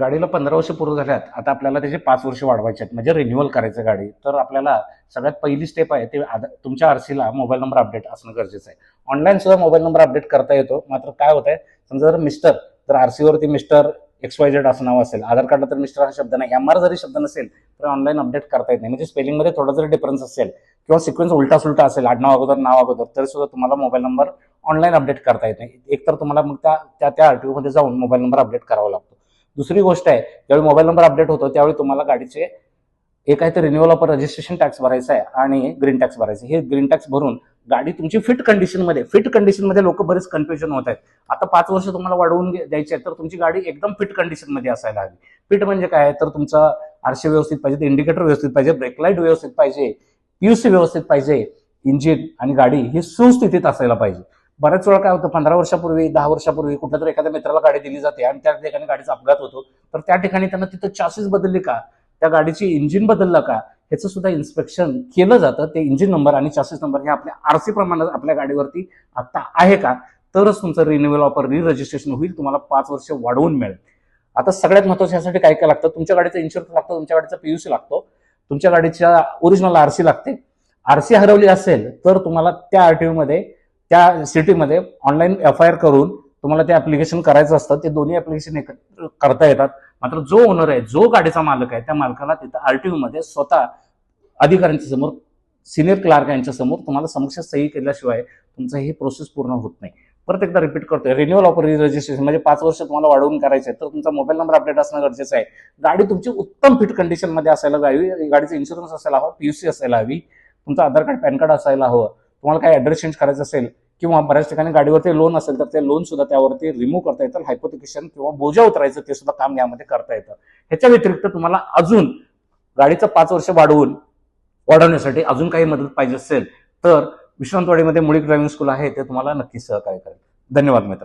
गाडीला पंधरा वर्ष पूर्ण झाल्यात आता आपल्याला त्याचे पाच वर्ष वाढवायचे आहेत. म्हणजे रिन्युअल करायचं गाडी. तर आपल्याला सगळ्यात पहिली स्टेप आहे ते आधा- तुमच्या आरसीला मोबाईल नंबर अपडेट असणं गरजेचं आहे. ऑनलाईन सुद्धा मोबाईल नंबर अपडेट करता येतो. मात्र काय होत आहे समजा जर मिस्टर जर आरसीवरती मिस्टर एक्स वाय झेड असं नाव असेल आधार कार्डला तर मिस्टर हा शब्द नाही. एम आर जरी शब्द नसेल तर ऑनलाईन अपडेट करता येत नाही. म्हणजे स्पेलिंगमध्ये थोडा जरी डिफरन्स असेल किंवा सिक्वेन्स उलटा सुलटा असेल आडनाव अगोदर नाव अगोदर तरी सुद्धा तुम्हाला मोबाईल नंबर ऑनलाईन अपडेट करता येत नाही. एकतर तुम्हाला मग त्या त्या त्या टी ओमध्ये जाऊन मोबाईल नंबर अपडेट करावा लागतो. दुसरी गोष्ट आहे ज्यावेळी मोबाईल नंबर अपडेट होतो त्यावेळी तुम्हाला गाडीचे एक आहे तर रिन्युअल ऑफ रजिस्ट्रेशन टॅक्स भरायचा आहे आणि ग्रीन टॅक्स भरायचं आहे. हे ग्रीन टॅक्स भरून गाडी तुमची फिट कंडिशनमध्ये फिट कंडिशनमध्ये लोक बरेच कन्फ्युजन होत आहेत. आता पाच वर्ष तुम्हाला वाढवून द्यायची आहे तर तुमची गाडी एकदम फिट कंडिशनमध्ये असायला हवी. फिट म्हणजे काय? तर तुमचा आरशे व्यवस्थित पाहिजे इंडिकेटर व्यवस्थित पाहिजे ब्रेक लाइट व्यवस्थित पाहिजे पीयूसी व्यवस्थित पाहिजे इंजिन आणि गाडी ही सुस्थितीत असायला पाहिजे. बऱ्याच वेळा काय होतं पंधरा वर्षापूर्वी दहा वर्षापूर्वी कुठल्या तरी एखाद्या मित्राला गाडी दिली जाते आणि त्या ठिकाणी गाडीचा अपघात होतो. तर त्या ठिकाणी त्यांना तिथं चासीस बदलली का? त्या गाडीची इंजिन बदललं का? ह्याचं सुद्धा इन्स्पेक्शन केलं जातं. ते इंजिन नंबर आणि चासीस नंबर हे आपल्या आरसी प्रमाणात आपल्या गाडीवरती आता आहे का? तरच तुमचं रिन्युअल ऑफर री रजिस्ट्रेशन होईल तुम्हाला पाच वर्ष वाढवून मिळेल. आता सगळ्यात महत्वाचं यासाठी काय काय लागतं? तुमच्या गाडीचा इन्शुरन्स लागतो तुमच्या गाडीचा पीयूसी लागतो. तुमच्या गाडीच्या ओरिजिनल आरसी लागते. आरसी हरवली असेल तर तुम्हाला त्या आरटीओ मध्ये त्या सिटीमध्ये ऑनलाईन एफ आय आर करून तुम्हाला ते ऍप्लिकेशन करायचं असतं ते दोन्ही ऍप्लिकेशन एकत्र करता येतात. मात्र जो ओनर आहे जो गाडीचा मालक आहे त्या मालकाला तिथं आरटीओ मध्ये स्वतः अधिकाऱ्यांच्या समोर सिनियर क्लार्क यांच्या समोर तुम्हाला समक्ष सही केल्याशिवाय तुमचं ही प्रोसेस पूर्ण होत नाही. परत एकदा रिपीट करतोय रिन्युअल ऑफ रजिस्ट्रेशन म्हणजे पाच वर्ष तुम्हाला वाढवून करायचं आहे तर तुमचा मोबाईल नंबर अपडेट असणं गरजेचं आहे. गाडी तुमची उत्तम फिट कंडिशनमध्ये असायला हवी गाडीचं इन्शुरन्स असायला हवा पीयूसी असायला हवी तुमचं आधार कार्ड पॅन कार्ड असायला हवं. तुम्हाला काही ऍड्रेस चेंज करायचं असेल किंवा बऱ्याच ठिकाणी गाडीवरती लोन असेल तर ते लोन सुद्धा त्यावरती रिमूव्ह करता येतं. हायपोथिकेशन किंवा बोजा उतरायचं ते सुद्धा काम यामध्ये करता येतं. ह्याच्या व्यतिरिक्त तुम्हाला अजून गाडीचं पाच वर्ष वाढवून वाढवण्यासाठी अजून काही मदत पाहिजे असेल तर विश्रांतवाडीमध्ये मुळी ड्रायव्हिंग स्कूल आहे ते तुम्हाला नक्की सहकार्य करेल. धन्यवाद मित्र